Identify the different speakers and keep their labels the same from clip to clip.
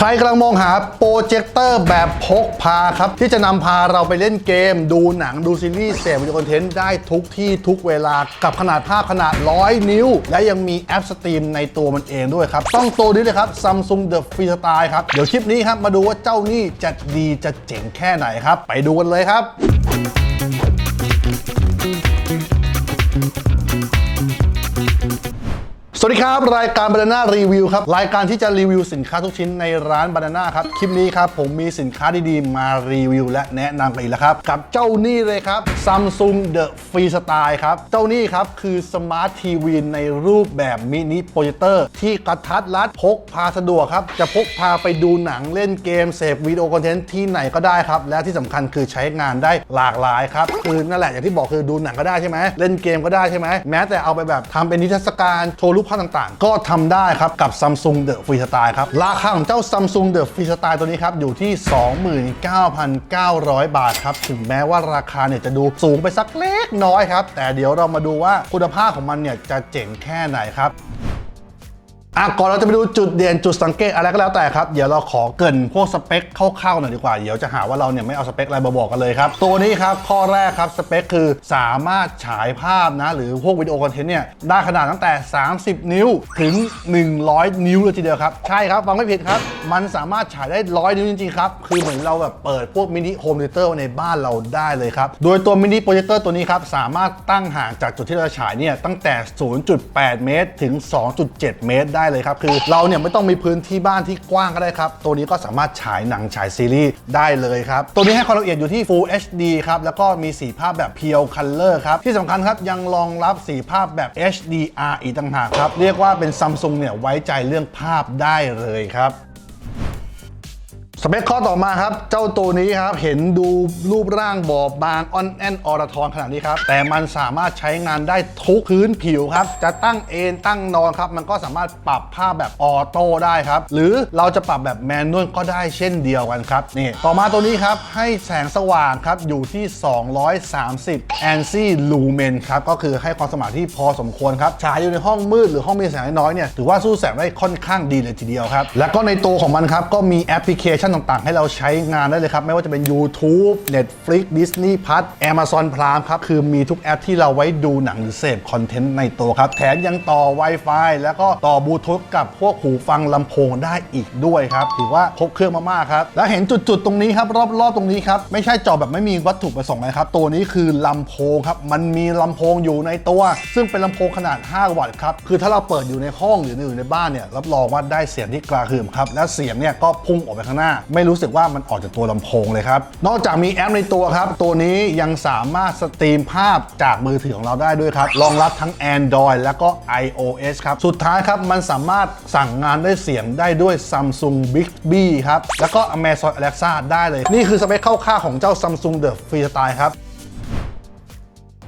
Speaker 1: ใครกำลังมองหาโปรเจคเตอร์แบบพกพาครับ ที่จะนำพาเราไปเล่นเกม ดูหนังดูซีรีส์เสพวิดีโอคอนเทนต์ได้ทุกที่ทุกเวลากับขนาดภาพขนาด 100 นิ้ว และยังมีแอปสตรีมในตัวมันเองด้วยครับ ต้องตัวนี้เลยครับ Samsung The Free Style ครับ เดี๋ยวคลิปนี้ครับ มาดูว่าเจ้านี่จะดีจะเจ๋งแค่ไหนครับ ไปดูกันเลยครับ สวัสดีครับ รายการ Banana Review ครับ รายการที่จะรีวิวสินค้าทุกชิ้นในร้าน Banana ครับ คลิปนี้ครับผมมีสินค้าดีๆ มารีวิว และแนะนำกันอีกแล้วครับ กับเจ้านี่เลยครับ Samsung The Free Style ครับ เจ้านี่ครับ คือ Smart TV ในรูปแบบมินิโปรเจคเตอร์ ที่กระทัดรัดพกพาสะดวกครับ จะพกพาไปดูหนังเล่นเกมเสพวิดีโอคอนเทนต์ที่ไหนก็ได้ครับและที่สำคัญคือใช้งานได้หลากหลายครับคือนั่นแหละอย่างที่บอกคือดูหนังก็ได้ใช่ไหมเล่นเกมก็ได้ใช่ไหมแม้แต่เอาไปแบบทำเป็นนิทรรศการโชว์รูปภาพต่างๆ ก็ทำได้ครับกับ Samsung The Free Style ครับ ราคาของเจ้า Samsung The Free Style ตัวนี้ครับ อยู่ที่ 29,900 บาทครับ ถึงแม้ว่าราคาเนี่ยจะดูสูงไปสักเล็กน้อยครับ แต่เดี๋ยวเรามาดูว่าคุณภาพของมันเนี่ยจะเจ๋งแค่ไหนครับ อะก่อนเราจะไปดูจุดเด่นจุดสังเกตอะไรก็แล้วแต่ครับ เดี๋ยวเราขอเกินพวกสเปคคร่าวๆหน่อยดีกว่า เดี๋ยวจะหาว่าเราเนี่ยไม่เอาสเปคอะไรมาบอกกันเลยครับ ตัวนี้ครับข้อแรกครับสเปคคือสามารถฉายภาพนะ หรือพวกวิดีโอคอนเทนต์เนี่ยได้ขนาดตั้งแต่ 30 นิ้วถึง 100 นิ้วเลยทีเดียวครับ ใช่ครับฟังไม่ผิดครับ มันสามารถฉายได้ 100 นิ้วจริงๆครับ คือเหมือนเราแบบเปิดพวกมินิโฮมเตอร์ในบ้านเราได้เลยครับ โดยตัวมินิโปรเจคเตอร์ตัวนี้ครับสามารถตั้งห่างจากจุดที่เราจะฉายเนี่ยตั้งแต่ 0.8 เมตร ถึง 2.7 เมตรได้เลยครับ คือเราเนี่ยไม่ต้องมีพื้นที่บ้านที่กว้างก็ได้ครับ ตัวนี้ก็สามารถฉายหนังฉายซีรีส์ได้เลยครับ ตัวนี้ให้ความละเอียดอยู่ที่ Full HD ครับ แล้วก็มีสีภาพแบบ Pure Color ครับ ที่สำคัญครับยังรองรับสีภาพแบบ HDR อีกต่างหากครับ เรียกว่าเป็น Samsung เนี่ยไว้ใจเรื่องภาพได้เลยครับ สเปคข้อต่อมาครับ เจ้าตัวนี้ครับ เห็นดูรูปร่างบอบบางอ่อนแอนอรทรขนาดนี้ครับ แต่มันสามารถใช้งานได้ทุกพื้นผิวครับ จะตั้งเอนตั้งนอนครับ มันก็สามารถปรับภาพแบบออโต้ได้ครับ หรือเราจะปรับแบบแมนนวลก็ได้เช่นเดียวกันครับนี่ต่อมาตัวนี้ครับ ให้แสงสว่างครับ อยู่ที่ 230 a n s i lumen ครับก็คือให้ความสมานที่พอสมควรครับฉายอยู่ในห้องมืดหรือห้องมีแสงน้อยเนี่ยถือว่าสู้แสงได้ค่อนข้างดีเลยทีเดียวครับแล้วก็ในตัวของมันครับก็มีแอปพลิเคชันต่างๆ ให้เราใช้งานได้เลยครับ ไม่ว่าจะเป็น YouTube Netflix Disney Plus Amazon Prime ครับ คือมีทุกแอปที่เราไว้ดูหนังหรือเสพคอนเทนต์ในตัวครับ แถมยังต่อ Wi-Fi แล้วก็ต่อบลูทูธกับพวกหูฟังลำโพงได้อีกด้วยครับ ถือว่าครบเครื่องมากๆครับ แล้วเห็นจุดๆ ตรงนี้ครับ รอบๆ ตรงนี้ครับ ไม่ใช่จอแบบไม่มีวัตถุประสงค์นะครับ ตัวนี้คือลำโพงครับ มันมีลำโพงอยู่ในตัว ซึ่งเป็นลำโพงขนาด 5 วัตต์ครับ คือถ้าเราเปิดอยู่ในห้องหรืออยู่ในบ้านเนี่ย รับรองว่าได้เสียงที่กระหึ่มครับ และเสียงเนี่ยก็พุ่งออกไปข้างหน้าไม่รู้สึกว่ามันออกจากตัวลำโพงเลยครับ นอกจากมีแอปในตัวครับ ตัวนี้ยังสามารถสตรีมภาพจากมือถือของเราได้ด้วยครับ รองรับทั้ง Android แล้วก็ iOS ครับ สุดท้ายครับมันสามารถสั่งงานได้เสียงได้ด้วย Samsung Bixby ครับ แล้วก็ Amazon Alexa ได้เลย นี่คือสเปคคร่าวๆของเจ้า Samsung The Free Style ครับ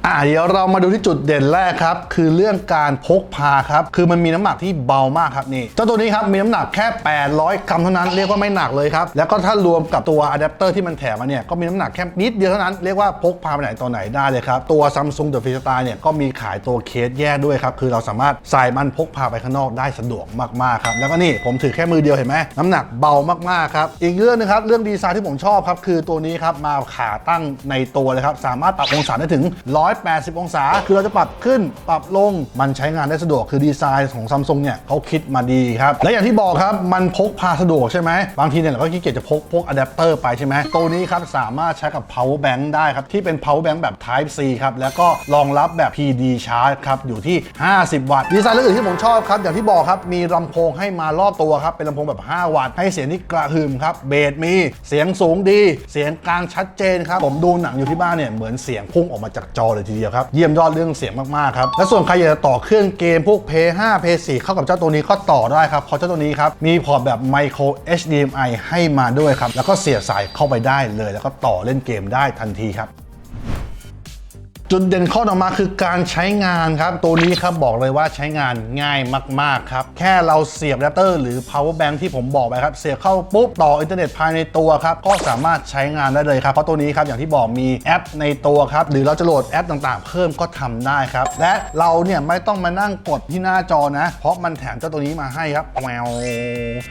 Speaker 1: อ่าเดี๋ยวเรามาดูที่จุดเด่นแรกครับ คือเรื่องการพกพาครับ คือมันมีน้ำหนักที่เบามากครับนี่เจ้าตัวนี้ครับมีน้ำหนักแค่ 800 กรัมเท่านั้นเรียกว่าไม่หนักเลยครับ แล้วก็ถ้ารวมกับตัวอะแดปเตอร์ที่มันแถมมาเนี่ยก็มีน้ำหนักแค่นิดเดียวเท่านั้นเรียกว่าพกพาไปไหนตอนไหนได้เลยครับ ตัว Samsung The Free Style เนี่ยก็มีขายตัวเคสแยกด้วยครับ คือเราสามารถใส่มันพกพาไปข้างนอกได้สะดวกมากๆครับแล้วก็นี่ผมถือแค่มือเดียวเห็นไหมน้ำหนักเบามากๆครับอีกเรื่องหนึงครับเรื่องดีไซน์ที่ผมชอบครับคือตัวนี้ครับมาขาตั้งในตัวเลยครับสามารถปรับองศาได้ถึง180 องศา คือเราจะปรับขึ้นปรับลงมันใช้งานได้สะดวกคือดีไซน์ของซัมซุงเนี่ยเขาคิดมาดีครับ และอย่างที่บอกครับ มันพกพาสะดวกใช่ไหมบางทีเนี่ยเราก็ขี้เกียจจะพกพวกอะแดปเตอร์ไปใช่ไหมตัวนี้ครับสามารถใช้กับ power bank ได้ครับ ที่เป็น power bank แบบ type C ครับ แล้วก็รองรับแบบ PD charge ครับ อยู่ที่ 50 วัตต์ ดีไซน์เรื่องอื่นที่ผมชอบครับ อย่างที่บอกครับ มีลำโพงให้มารอบตัวครับ เป็นลำโพงแบบ 5 วัตต์ ให้เสียงที่กระหึ่มครับ เบสมี เสียงสูงดี เสียงกลางชัดเจนครับ ผมดูหนังอยู่ที่บ้านเนี่ย เหมือนเสียงพุ่งออกมาจากจอเลยทีเดียวครับ เยี่ยมยอดเรื่องเสียงมากๆครับ และส่วนใครอยากจะต่อเครื่องเกมพวก p l a 5 p l a 4เข้ากับเจ้าตัวนี้ก็ต่อได้ครับ เพราะเจ้าตัวนี้ครับมีพอร์ตแบบ Micro HDMI ให้มาด้วยครับ แล้วก็เสียบสายเข้าไปได้เลย แล้วก็ต่อเล่นเกมได้ทันทีครับ จุดเด่นข้อต่อมาคือการใช้งานครับ ตัวนี้ครับบอกเลยว่าใช้งานง่ายมาก ๆ ครับ แค่เราเสียบแดปเตอร์หรือ power bank ที่ผมบอกไปครับ เสียบเข้าปุ๊บ ต่ออินเทอร์เน็ตภายในตัวครับ ก็สามารถใช้งานได้เลยครับ เพราะตัวนี้ครับ อย่างที่บอกมีแอปในตัวครับ หรือเราจะโหลดแอปต่างๆ เพิ่มก็ทำได้ครับ และเราเนี่ยไม่ต้องมานั่งกดที่หน้าจอนะ เพราะมันแถมเจ้าตัวนี้มาให้ครับแวว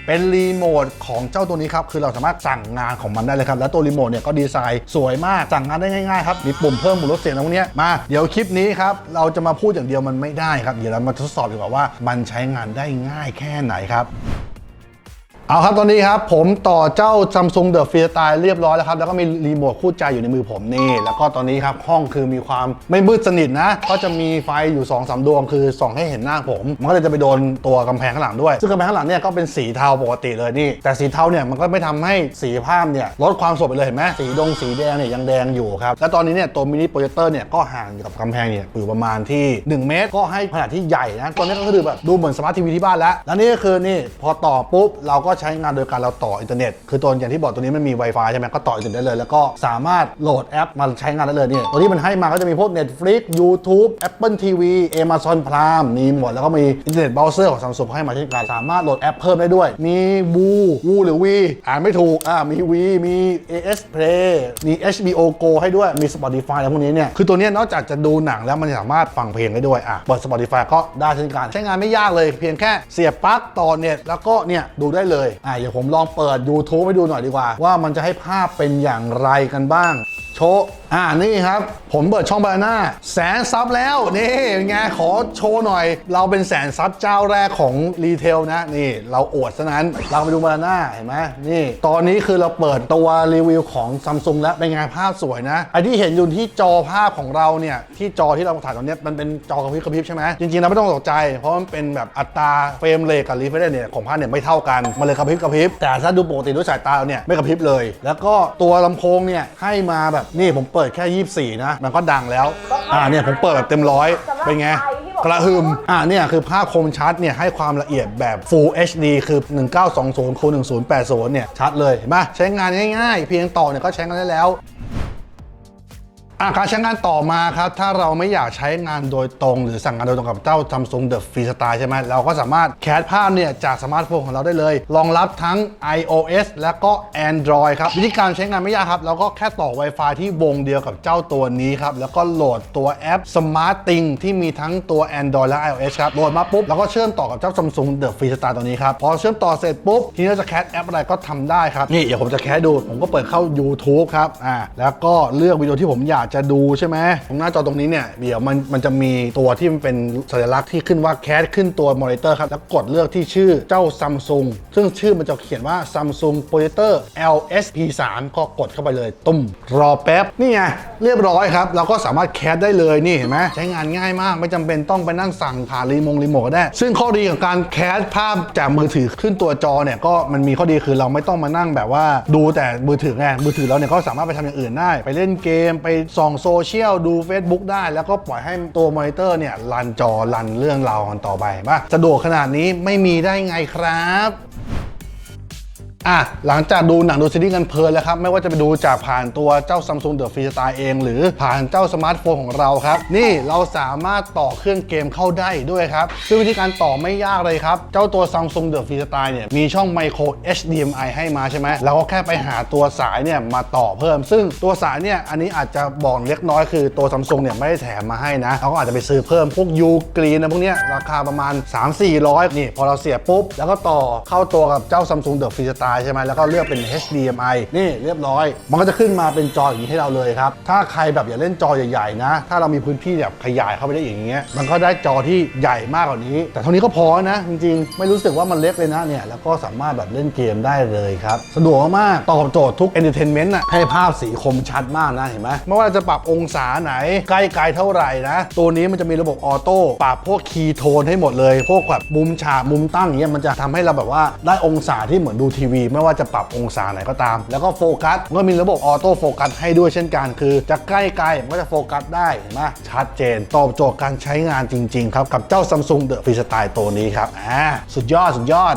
Speaker 1: เป็นรีโมทของเจ้าตัวนี้ครับคือเราสามารถสั่งงานของมันได้เลยครับและตัวรีโมทเนี่ยก็ดีไซน์สวยมากสั่งงานได้ง่ายๆครับมีปุ่มเพิ่มปุ่มลดเสียงอะไรพวกเนี้มาเดี๋ยวคลิปนี้ครับเราจะมาพูดอย่างเดียวมันไม่ได้ครับ เดี๋ยวเรามาทดสอบดีกว่าว่า มันใช้งานได้ง่ายแค่ไหนครับ เอาครับตอนนี้ครับผมต่อเจ้า Samsung The f r e e Style เรียบร้อยแล้วครับ แล้วก็มีรีโมทคู่ใจอยู่ในมือผมนี่ แล้วก็ตอนนี้ครับห้องคือมีความไม่มืดสนิทนะ ก็จะมีไฟอยู่2อสดวงคือส่องให้เห็นหน้าผม มันก็เลยจะไปโดนตัวกำแพงข้างหลังด้วย ซึ่งกำแพงข้างหลังเนี่ยก็เป็นสีเทาปกติเลยนี่ แต่สีเทาเนี่ยมันก็ไม่ทำให้สีภาพเนี่ยลดความสดไปเลยเห็นไหมสีดงสีแดงเนี่ยยังแดงอยู่ครับแล้วตอนนี้เนี่ยตัวมินิโปรเจคเตอร์เนี่ยก็ห่างกับกำแพงเนี่ยอยู่ประมาณที่ 1 เมตร ก็ให้ขนาดที่ใหญ่นะตัวนี้ก็คือแบบดูเหมือนสมาร์ททีวีที่บ้านแล้วแล้วนี่ก็คือนี่พอต่อปุ๊บเราก็ใช้งานโดยการเราต่ออินเทอร์เน็ต คือตัวอย่างที่บอกตัวนี้มันมี Wi-Fi ใช่ไหมก็ต่ออินเทอร์เน็ตได้เลย แล้วก็สามารถโหลดแอปมาใช้งานได้เลยเนี่ยตัวที่มันให้มาก็จะมีพวก Netflix YouTube Apple TV Amazon Prime มีหมดแล้วก็มีอินเทอร์เน็ตเบราว์เซอร์ของ Samsung ให้มาเช่นกันสามารถโหลดแอปเพิ่มได้ด้วย มี Woo Woo หรือ We อ่านไม่ถูกอ่ามี V มี AS Play มี HBO Go ให้ด้วยมี Spotify อะไรพวกนี้เนี่ยคือตัวนี้นอกจากจะดูหนังแล้วมันสามารถฟังเพลงได้ด้วยอะเปิด Spotify ก็ได้เช่นกันใช้งานไม่ยากเลย เพียงแค่เสียบปลั๊กต่อเน็ตแล้วก็เนี่ยดูได้เลยอะเดี๋ยวผมลองเปิด YouTube ให้ดูหน่อยดีกว่า ว่ามันจะให้ภาพเป็นอย่างไรกันบ้าง โชว์อ่านี่ครับ ผมเปิดช่องบานาน่าแสนซับแล้วนี่เป็นไงขอโชว์หน่อย เราเป็นแสนซับเจ้าแรกของรีเทลนะนี่ เราอวดซะนั้นเราไปดูบานาน่าเห็นไหมนี่ ตอนนี้คือเราเปิดตัวรีวิวของซัมซุงแล้วเป็นไงภาพสวยนะไอที่เห็นอยู่ที่จอภาพของเราเนี่ย ที่จอที่เราถ่ายตอนนี้มันเป็นจอกระพริบกระพริบใช่ไหมจริงๆเราไม่ต้องตกใจ เพราะมันเป็นแบบอัตราเฟรมเรทกับรีเฟรนเนี่ยของภาพเนี่ยไม่เท่ากันมันเลยกระพริบกระพริบแต่ถ้าดูปกติด้วยสายตาเราเนี่ยไม่กระพริบเลย แล้วก็ตัวลำโพงเนี่ยให้มาแบบนี่ผมเปิดแค่ 24 นะ มันก็ดังแล้ว อ่าเนี่ยผมเปิดแบบเต็มร้อยเป็นไงกระหึ่มอ่าเนี่ยคือภาพคมชัดเนี่ยให้ความละเอียดแบบ Full HD คือ 1920คูณ1080 เนี่ยชัดเลยเห็นไหมใช้งานง่ายๆ เพียงต่อเนี่ยก็ใช้งานได้แล้ว อะการใช้งานต่อมาครับ ถ้าเราไม่อยากใช้งานโดยตรง หรือสั่งงานโดยตรงกับเจ้า Samsung The Free Style ใช่ไหมเราก็สามารถแคสภาพเนี่ยจากสมาร์ทโฟนของเราได้เลย รองรับทั้ง iOS และก็ Android ครับ วิธีการใช้งานไม่ยากครับ เราก็แค่ต่อ Wi-Fi ที่วงเดียวกับเจ้าตัวนี้ครับ แล้วก็โหลดตัวแอป Smart Thing ที่มีทั้งตัว Android และ iOS ครับโหลดมาปุ๊บ แล้วก็เชื่อมต่อกับเจ้า Samsung The Free Style ตัวนี้ครับพอเชื่อมต่อเสร็จปุ๊บทีนี้เราจะแคสแอปอะไรก็ทำได้ครับนี่เดี๋ยวผมจะแคสดูผมก็เปิดเข้า YouTube ครับอ่าแล้วก็เลือกวิดีโอที่ผมอยากจะดูใช่ไหมตรงหน้าจอตรงนี้เนี่ยเดี๋ยวมันมันจะมีตัวที่มันเป็นสัญลักษณ์ที่ขึ้นว่าแคสขึ้นตัวมอนิเตอร์ครับแล้วกดเลือกที่ชื่อเจ้า Samsung ซึ่งชื่อมันจะเขียนว่า Samsung Projector LSP3 ก็กดเข้าไปเลยตุ้มรอแป๊บนี่ไงเรียบร้อยครับเราก็สามารถแคสได้เลยนี่เห็นไหมใช้งานง่ายมาก ไม่จำเป็นต้องไปนั่งสั่งผ่านรีโมงรีโมทก็ได้ ซึ่งข้อดีของการแคสภาพจากมือถือขึ้นตัวจอเนี่ยก็มันมีข้อดีคือเราไม่ต้องมานั่งแบบว่าดูแต่มือถือไงมือถือเราเนี่ยก็สามารถไปทำอย่างอื่นได้ ไปเล่นเกมไปส่องโซเชียลดู Facebook ได้ แล้วก็ปล่อยให้ตัวมอนิเตอร์เนี่ยรันจอรันเรื่องราวกันต่อไปว่าสะดวกขนาดนี้ไม่มีได้ไงครับ อะหลังจากดูหนังดูซีรีส์กันเพลินแล้วครับ ไม่ว่าจะไปดูจากผ่านตัวเจ้า Samsung The Free Style เอง หรือผ่านเจ้าสมาร์ทโฟนของเราครับ นี่เราสามารถต่อเครื่องเกมเข้าได้ด้วยครับ ซึ่งวิธีการต่อไม่ยากเลยครับ เจ้าตัว Samsung The Free Style เนี่ยมีช่อง Micro HDMI ให้มาใช่ไหมเราก็แค่ไปหาตัวสายเนี่ยมาต่อเพิ่ม ซึ่งตัวสายเนี่ยอันนี้อาจจะบอกเล็กน้อยคือตัว Samsung เนี่ยไม่ได้แถมมาให้นะเราก็อาจจะไปซื้อเพิ่มพวก U Green นะพวกเนี้ยราคาประมาณ 3-400นี่พอเราเสียปุ๊บแล้วก็ต่อเข้าตัวกับเจ้า Samsung The Free Style ใช่ไหมแล้วก็เลือกเป็น HDMI นี่เรียบร้อย มันก็จะขึ้นมาเป็นจออย่างนี้ให้เราเลยครับ ถ้าใครแบบอยากเล่นจอใหญ่ๆนะ ถ้าเรามีพื้นที่แบบขยายเข้าไปได้อย่างเงี้ย มันก็ได้จอที่ใหญ่มากกว่านี้ แต่เท่านี้ก็พอนะ จริงๆ ไม่รู้สึกว่ามันเล็กเลยนะเนี่ย แล้วก็สามารถแบบเล่นเกมได้เลยครับ สะดวกมากตอบโจทย์ทุก Entertainment นะให้ภาพสีคมชัดมากนะเห็นไหมไม่ว่าจะปรับองศาไหนใกล้ไกลเท่าไหร่นะ ตัวนี้มันจะมีระบบออโต้ปรับพวกคีย์โทนให้หมดเลย พวกแบบมุมฉากมุมตั้งอย่างเงี้ยมันจะทำให้เราแบบว่าได้องศาที่เหมือนดูทีวีไม่ว่าจะปรับองศาไหนก็ตาม แล้วก็โฟกัสก็มีระบบออโต้โฟกัสให้ด้วยเช่นกัน คือจะใกล้ไกลมันก็จะโฟกัสได้เห็นไหมชัดเจน ตอบโจทย์การใช้งานจริง ๆ ครับ กับเจ้า Samsung The Free Style ตัวนี้ครับอ่าสุดยอดสุดยอด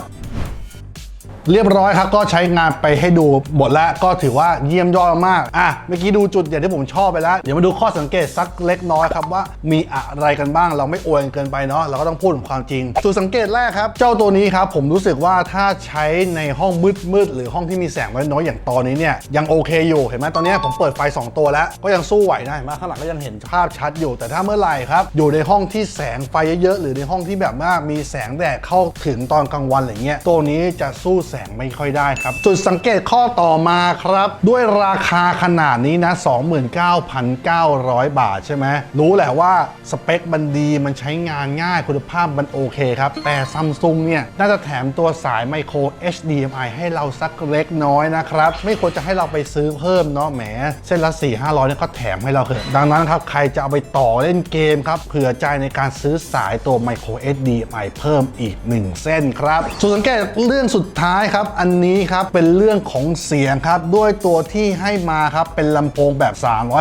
Speaker 1: เรียบร้อยครับก็ใช้งานไปให้ดูหมดแล้วก็ถือว่าเยี่ยมยอดมากอะเมื่อกี้ดูจุดเด่นที่ผมชอบไปแล้ว เดี๋ยวมาดูข้อสังเกตสักเล็กน้อยครับว่ามีอะไรกันบ้างเราไม่อวยกันเกินไปเนาะเราก็ต้องพูดถึงความจริงจุดสังเกตแรกครับ เจ้าตัวนี้ครับผมรู้สึกว่าถ้าใช้ในห้องมืดๆหรือห้องที่มีแสงน้อยๆอย่างตอนนี้เนี่ยยังโอเคอยู่เห็นไหมตอนนี้ผมเปิดไฟ 2 ตัวแล้ว ก็ยังสู้ไหวได้เห็นไหมข้างหลังก็ยังเห็นภาพชัดอยู่ แต่ถ้าเมื่อไหร่ครับอยู่ในห้องที่แสงไฟเยอะๆหรือในห้องที่แบบว่ามีแสงแดดเข้าถึงตอนกลางวันอะไรเงี้ยตัวนี้จะสู้แสงไม่ค่อยได้ครับ จุดสังเกตข้อต่อมาครับ ด้วยราคาขนาดนี้นะ 29,900 บาทใช่ไหมรู้แหละว่าสเปคมันดีมันใช้งานง่ายคุณภาพมันโอเคครับ แต่ซัมซุงเนี่ย น่าจะแถมตัวสายไมโคร HDMI ให้เราสักเล็กน้อยนะครับ ไม่ควรจะให้เราไปซื้อเพิ่มเนาะแหม เส้นละ 4 5 0 0เนี่ยก็แถมให้เราเถอะดังนั้นครับ ใครจะเอาไปต่อเล่นเกมครับ เผื่อใจในการซื้อสายตัวไมโคร HDMI เพิ่มอีก 1 เส้นครับส่วนสังเกตเรื่องสุดท้ายครับ อันนี้ครับเป็นเรื่องของเสียงครับ ด้วยตัวที่ให้มาครับ เป็นลำโพงแบบ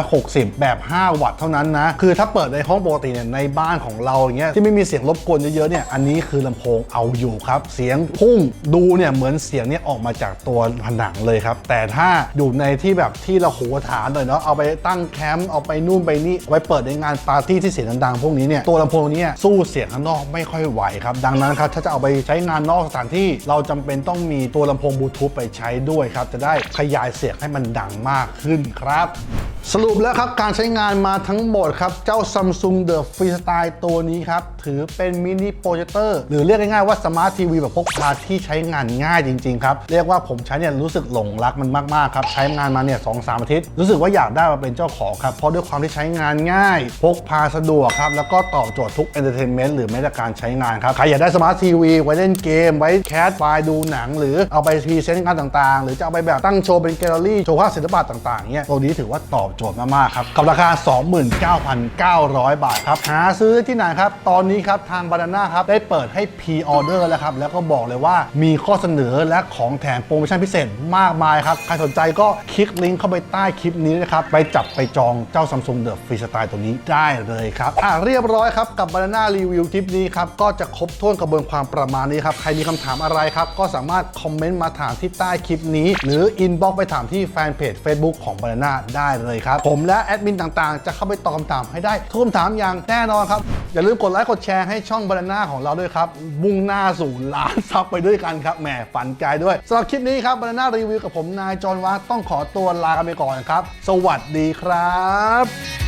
Speaker 1: 360 แบบ 5 วัตต์เท่านั้นนะ คือถ้าเปิดในห้องปกติเนี่ยในบ้านของเราอย่างเงี้ยที่ไม่มีเสียงรบกวนเยอะๆเนี่ยอันนี้คือลำโพงเอาอยู่ครับ เสียงพุ่งดูเนี่ยเหมือนเสียงเนี่ยออกมาจากตัวผนังเลยครับ แต่ถ้าอยู่ในที่แบบที่เราโหฐานหน่อยเนาะเอาไปตั้งแคมป์เอาไปนู่นไปนี่เอาไปเปิดในงานปาร์ตี้ที่เสียงดังๆพวกนี้เนี่ยตัวลำโพงเนี้สู้เสียงข้างนอกไม่ค่อยไหวครับดังนั้นครับถ้าจะเอาไปใช้งานนอกสถานที่เราจำเป็นต้องมีตัวลำโพงบลูทูธไปใช้ด้วยครับ จะได้ขยายเสียงให้มันดังมากขึ้นครับ สรุปแล้วครับ การใช้งานมาทั้งหมดครับ เจ้า Samsung The Freestyle ตัวนี้ครับ ถือเป็นมินิโปรเจคเตอร์หรือเรียกง่ายๆว่าสมาร์ททีวีแบบพกพาที่ใช้งานง่ายจริงๆครับ เรียกว่าผมใช้เนี่ยรู้สึกหลงรักมันมากๆครับ ใช้งานมาเนี่ยสองสามอาทิตย์ รู้สึกว่าอยากได้มาเป็นเจ้าของครับ เพราะด้วยความที่ใช้งานง่าย พกพาสะดวกครับ แล้วก็ตอบโจทย์ทุกเอนเตอร์เทนเมนต์หรือแม้แต่การใช้งานครับใครอยากได้สมาร์ททีวีไว้เล่นเกมไว้แคสไฟล์ดูหนัง หรือเอาไปพรีเซนต์งานต่างๆ หรือจะเอาไปแบบตั้งโชว์เป็นแกลเลอรี่โชว์ภาพศิลปะต่างๆเนี่ยตัวนี้ถือว่าตอบโจทย์มากๆครับ กับราคา 29,900 บาทครับ หาซื้อที่ไหนครับ ตอนนี้ครับทางบานาน่าครับ ได้เปิดให้พรีออเดอร์แล้วครับ แล้วก็บอกเลยว่ามีข้อเสนอและของแถมโปรโมชั่นพิเศษมากมายครับ ใครสนใจก็คลิกลิงก์เข้าไปใต้คลิปนี้นะครับ ไปจับไปจองเจ้า Samsung The Free Style ตัวนี้ได้เลยครับอะเรียบร้อยครับกับบานาน่ารีวิวคลิปนี้ครับก็จะครบถ้วนกระบวนความประมาณนี้ครับใครมีคำถามอะไรครับก็สามารถคอมเมนต์มาถามที่ใต้คลิปนี้ หรืออินบ็อกไปถามที่แฟนเพจ Facebook ของบานาน่าได้เลยครับ ผมและแอดมินต่างๆ จะเข้าไปตอบคำถามให้ได้ทุกคำถามอย่างแน่นอนครับ อย่าลืมกดไลค์กดแชร์ให้ช่องบรรณาของเราด้วยครับ มุ่งหน้าสู่ล้านซับไปด้วยกันครับแหมฝันไกลด้วยสำหรับคลิปนี้ครับบานาน่ารีวิวกับผมนายจอห์นวัฒน์ต้องขอตัวลากันไปก่อนครับ สวัสดีครับ